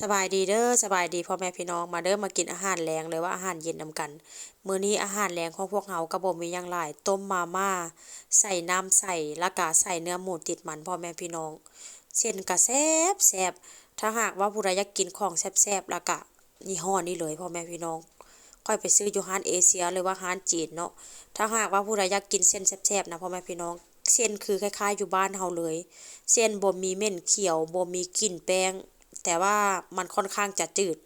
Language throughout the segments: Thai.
สบายดีเด้อสบายดีพ่อแม่พี่น้องมาเด้อมากินอาหารแรงเลยว่าอาหารเย็นนำกัน มื้อนี้อาหารแรงของพวกเฮาก็บ่มีหยังหลายต้มมาม่าใส่น้ำใส่ล้วก็ใส่เนื้อหมูติดมันพ่อแม่พี่น้องเส้นก็แซบแซบถ้าหากว่าผู้ใดอยากกินของแซ่บๆแล้วก็ยี่ห้อนี้เลยพ่อแม่พี่น้องค่อยไปซื้ออยู่ร้านเอเชียหรือว่าร้านจีนเนาะถ้าหากว่าผู้ใดอยากกินเส้นแซ่บๆนะพ่อแม่พี่น้องเส้นคือคล้ายๆอยู่บ้านเฮาเลย เส้นบ่มีเม่นเขียวบ่มีกลิ่นแป้ง แต่ว่ามันค่อนข้างจะจืด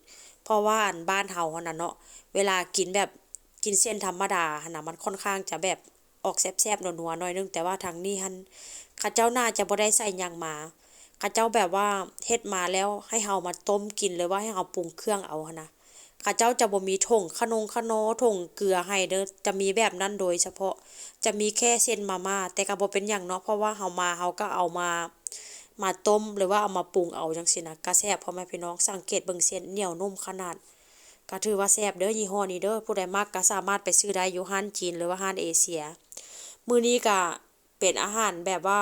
เพราะว่าอันบ้านเฮาหั่นน่ะเนาะเวลากินแบบกินเส้นธรรมดาหันน่ะมันค่อนข้างจะแบบออกแซ่บๆนัวๆหน่อยนึงแต่ว่าทางนี้หั่นเขาเจ้าน่าจะบ่ได้ใส่ยังมาเขาเจ้าแบบว่าเฮ็ดมาแล้วให้เฮามาต้มกินหรือว่าให้เฮาปรุงเครื่องเอาหนะเขาเจ้าจะบ่มีถงขนงขนอถงเกลือให้เด้อจะมีแบบนั้นโดยเฉพาะจะมีแค่เส้นมาม่าแต่ก็บ่เป็นหยังเนาะเพราะว่าเฮามาเฮาก็เอามา มาต้มหรือว่าเอามาปรุงเอาจังซี่นะก็แซบพ่อแม่พี่น้องสังเกตเบิ่งเส้นเหนียวนุ่มขนาดก็ถือว่าแซบเด้อยี่ห้อนี้เด้อผู้ใดมักก็สามารถไปซื้อได้อยู่ร้านจีนหรือว่าร้านเอเชีย มื้อนี้ก็เป็นอาหารแบบว่า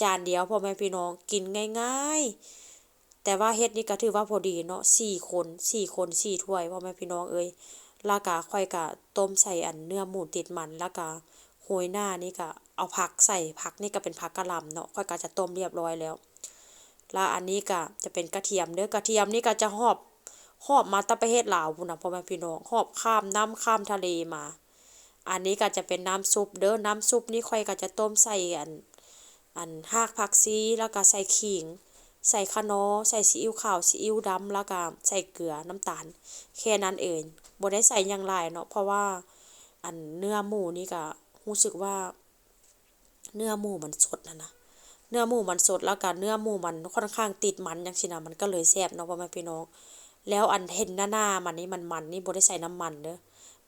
จานเดียวพ่อแม่พี่น้องกินง่ายๆ แต่ว่าเฮ็ดนี่ก็ถือว่าพอดีเนาะสี่คนสี่คนสี่ถ้วยพ่อแม่พี่น้องเอ้ยล้วก็ค่อยก็ต้มใส่อันเนื้อหมูติดมันแล้วก็ โรยหน้านี่ก็เอาผักใส่ผักนี่ก็เป็นผักกะหล่ำเนาะค่อยก็จะต้มเรียบร้อยแล้ว แล้วอันนี้ก็จะเป็นกระเทียมเด้อกระเทียมนี่ก็จะหอบหอบมาตะประเทศลาวพุ่นนะพ่อแม่พี่น้องหอบข้ามน้ำข้ามทะเลมา อันนี้ก็จะเป็นน้ำซุปเด้อน้ำซุปนี่ค่อยก็จะต้มใส่อันอันรากผักชีแล้วก็ใส่ขิง ใส่คะน้อใส่ซีอิ๊วขาวซีอิ๊วดำแล้วก็ใส่เกลือน้ำตาล แค่นั้นเองบ่ได้ใส่ยังหลายเนาะเพราะว่าอันเนื้อหมูนี่ก็ รู้สึกว่า เนื้อหมูมันสดนะนะเนื้อหมูมันสดแล้วก็เนื้อหมูมันค่อนข้างติดมันจังซี่นะมันก็เลยแซ่บเนาะพ่อแม่พี่น้อง แล้วอันเห็นหน้าๆมันนี่มันมันนี่บ่ได้ใส่น้ำมันเด้อ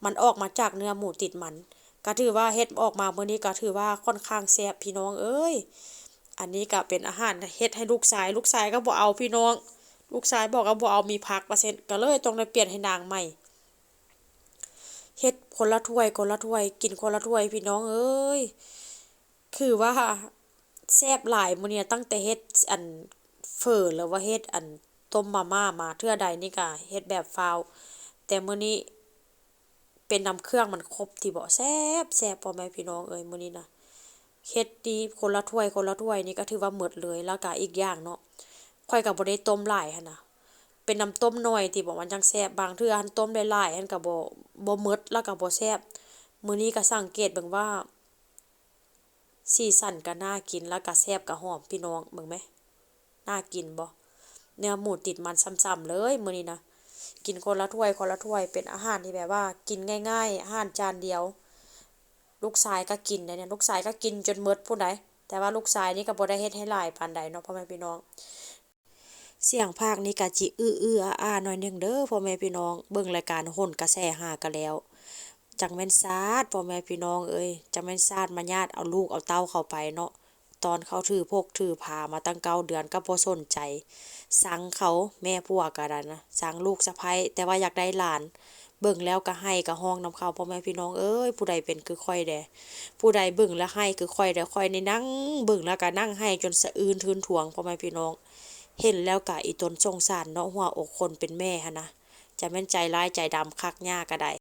มันออกมาจากเนื้อหมูติดมันก็ถือว่าเฮ็ดออกมาเมื้อนี้ก็ถือว่าค่อนข้างแซ่บพี่น้องเอ้ยอันนี้ก็เป็นอาหารเฮ็ดให้ลูกชาย ลูกชายก็บ่เอาพี่น้อง ลูกชายบอกว่าบ่เอามีผักว่าซั่นก็เลยต้องได้เปลี่ยนให้นางใหม่ เฮ็ดคนละถ้วยคนละถ้วย กินคนละถ้วยพี่น้องเอ้ยคือว่าแซ่บหลายมื้อนี้ตั้งแต่เฮ็ดอันเฟอหรือว่าเฮ็ดอันต้มมาม่ามาเทื่อใดนี่ก็เฮ็ดแบบฟาว แต่มื้อนี้เป็นน้ำเครื่องมันครบที่บ่แซ่บแซ่บพ่อแม่พี่น้องเอ้ยมื้อนี้นะเฮ็ดนี่คนละถ้วยคนละถ้วยนี่ก็ถือว่าหมดเลยแล้วก็อีกอย่างเนาะข้อยก็บ่ได้ต้มหลายหันน่ะ เป็นน้ำต้มหน้อยที่บอกมันจังแซ่บบางเทื่อหันต้มหลายๆหันก็บ่บ่หมดแล้วก็บ่แซ่บมื้อนี้ก็สังเกตเบิ่งว่า สีสันก็น่ากินแล้วก็แซ่บก็หอมพี่น้องเบิ่งไหมน่ากินบ่เนื้อหมูติดมันซ้ำๆเลยมื้อนี้นะกินคนละถ้วยคนละถ้วยเป็นอาหารที่แบบว่า กินง่าย ๆ อาหารจานเดียว ลูกชายก็กินได้เนี่ยลูกชายก็กินจนหมดพู้ใดแต่ว่าลูกชายนี่ก็บ่ได้เฮ็ดให้หลายปานใดเนาะพ่อแม่พี่น้อง เสียงพากย์นี่ก็จิอื้อๆอาหน่อยหนึงเด้อพ่อแม่พี่น้อง เบิ่งรายการโหนกระแสหาก็แล้วจังแม่นซาดพ่อแม่พี่น้องเอ้ยจังแม่นซาดมาญาติเอาลูกเอาเต้าเข้าไปเนาะตอนเขาถือพกถือพามาตั้งเก้าเดือนก็บ่สนใจ สั่งเขาแม่ผัวก็ได้นะสั่งลูกสะใภ้แต่ว่าอยากได้หลาน เบิ่งแล้วก็ให้ก็ฮ้องนำเขาพ่อแม่พี่น้องเอ้ยผู้ใดเป็นคือข้อยแดผู้ใดเบิ่งแล้วให้คือข้อยแดข้อยในนั่งเบิ่งแล้วก็นั่งให้จนสะอื้นทืนถวงพ่อแม่พี่น้อง เห็นแล้วกะอีตนสงสารเนาะหัวอกคนเป็นแม่ฮะนะจะแม่นใจร้ายใจดำคักหญ้าก็ได้